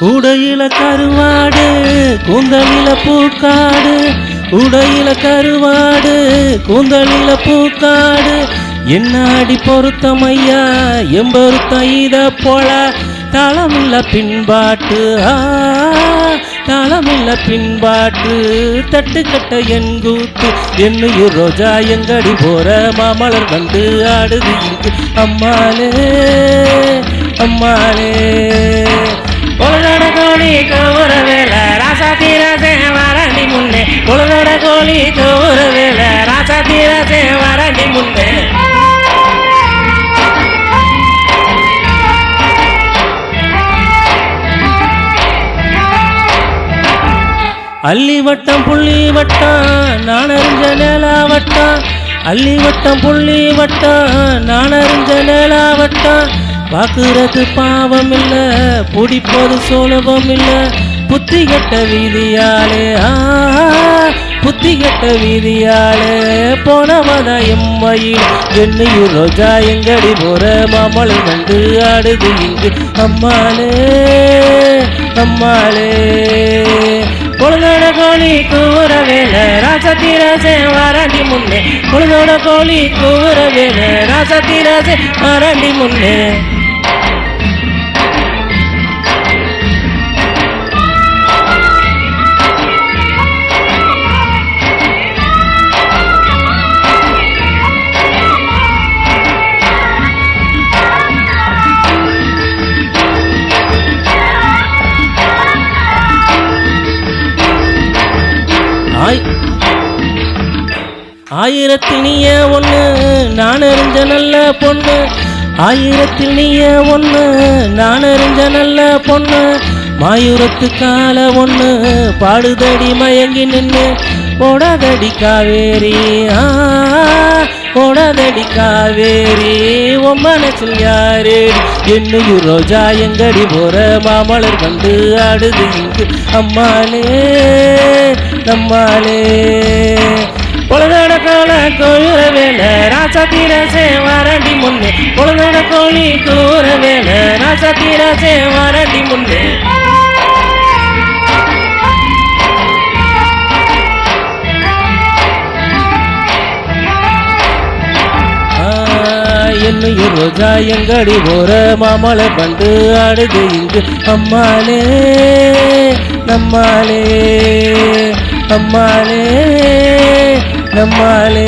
உடையில கருவாடு கூந்தலில பூக்காடு. உடையில கருவாடு கூந்தலில பூக்காடு. என்னாடி பொருத்தமையா எம்பொருத்தம் இத போல தளமில்ல பின்பாட்டு. ஆ தளமில்ல பின்பாட்டு. தட்டு கட்ட என் கூத்து என்னையும் ரோஜா எங்கடி போற? மாமலர் வந்து ஆடுது இங்கு. அம்மாளே அம்மாளே. பொழுதோட கோழி கோர வேலை ராசா தீராசே வரண்டி முன்னே. பொழுதோட கோழி கோர வேலை ராசா தீராசே வரண்டி முன்னே. அள்ளி வட்டம் புள்ளி வட்டம் நான் அறிஞ்ச நிலா வட்டம் அள்ளி வட்டம் புள்ளி வட்டம் நான் அறிஞ்ச நிலா வட்டம் பார்க்கறது பாவம் இல்ல பிடிப்பது சுலபம் இல்ல புத்தி கட்ட வீதியாலே புத்தி கட்ட வீதியாலே போனவத எம்மையில் என்னையும் ரோஜா எங்கடி போற? மாமலை வந்து ஆடுது இங்கு. அம்மாளே அம்மாளே பொழுதோட கோழி கூற வேலை ராசத்திராசே வராண்டி முன்னே. பொழுதோட கோழி கூற வேலை ராசத்திராசே வராண்டி முன்னே. ஆய். ஆயிரத்தில் நீய ஒன்று நான் அறிஞ்ச நல்ல பொண்ணு. ஆயிரத்தில் நீய ஒன்று நான் அறிஞ்ச நல்ல பொண்ணு. மாயூரத்து கால ஒன்று பாடுதடி மயங்கி நின்று போடாதடி காவேரி. ஆ ஓடாதடி காவேரி உன் மனசில் யாரு என்னையும் ரோஜா எங்கடி போற? மாமலர் வந்து ஆடுது இங்கு. அம்மாளே நம்மாளே. பொழுதோட கோல கோயில வேலை ராசா ராசாத்தீர வரண்டி முன்னே. பொழுதோட கோழி கூற வேலை ராசா ராசாத்தீர வரண்டி முன்னே. ரோஜா எங்கடி போற மாமலை பண்டு ஆடுது இங்கு அம்மாளே நம்மாளே அம்மாளே நம்மாளே.